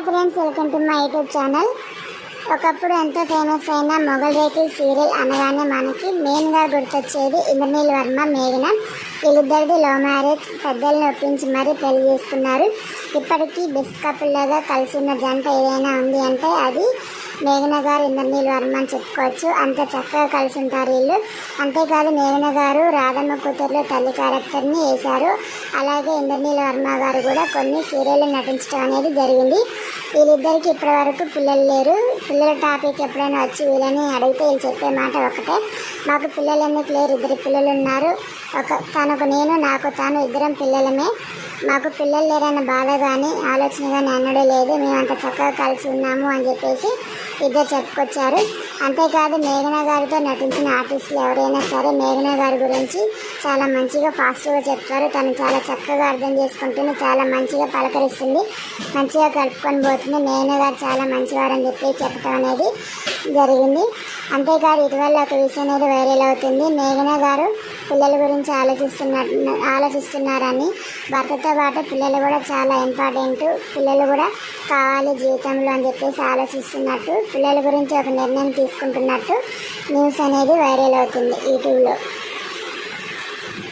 Hi friends welcome to my YouTube channel ఒకప్పుడు ఎంతో famous అయిన మొగల్ రేకుల్ సీరియల్ అనగానే మనకి మెయిన్గా గుర్తొచ్చేది ఇంద్రనీల్ వర్మ మేఘన వీళ్ళిద్దరిది లవ్ మ్యారేజ్ పెద్దల్ని ఒప్పించి మరీ పెళ్ళి చేసుకున్నారు ఇప్పటికీ బెస్ట్ కపుల్ లాగా కలిసి ఉన్న జంట ఏదైనా ఉంది అంటే అది మేఘన గారు ఇంద్రనీల్ వర్మ అని చెప్పుకోవచ్చు. అంత చక్కగా కలిసి ఉంటారు వీళ్ళు. అంతేకాదు మేఘన గారు రాధమ్మ కూతురులో తల్లి క్యారెక్టర్ని వేశారు. అలాగే ఇంద్రనీల్ వర్మ గారు కూడా కొన్ని సీరియల్ నటించడం అనేది జరిగింది. వీళ్ళిద్దరికి ఇప్పటివరకు పిల్లలు లేరు. పిల్లల టాపిక్ ఎప్పుడైనా వచ్చి వీళ్ళని అడిగితే వీళ్ళు చెప్పే మాట ఒకటే. మాకు పిల్లలు ఎందుకు లేరు? ఇద్దరు పిల్లలు ఉన్నారు. ఒక తనకు నేను నాకు తాను ఇద్దరం పిల్లలమే. మాకు పిల్లలు లేరన్న బాధ కానీ ఆలోచన కానీ అన్నడే లేదు. మేము అంత చక్కగా కలిసి ఉన్నాము అని చెప్పేసి ఇద్దరు చెప్పుకొచ్చారు. అంతేకాదు మేఘన గారితో నటించిన ఆర్టిస్టులు ఎవరైనా సరే మేఘన గారి గురించి చాలా మంచిగా ఫాస్ట్గా చెప్తారు. తను చాలా చక్కగా అర్థం చేసుకుంటుంది చాలా మంచిగా పలకరిస్తుంది మంచిగా కలుపుకొని పోతుంది. మేఘన గారు చాలా మంచివారని చెప్పి చెప్పడం అనేది జరిగింది. అంతేకాదు ఇటీవల ఒక విషయం అనేది వైరల్ అవుతుంది. మేఘన గారు పిల్లల గురించి ఆలోచిస్తున్నారు ఆలోచిస్తున్నారని భర్తతో పాటు పిల్లలు కూడా చాలా ఇంపార్టెంట్ పిల్లలు కూడా కావాలి జీవితంలో అని చెప్పేసి ఆలోచిస్తున్నట్టు పిల్లల గురించి ఒక నిర్ణయం తీసుకుంటున్నట్టు న్యూస్ అనేది వైరల్ అవుతుంది యూట్యూబ్లో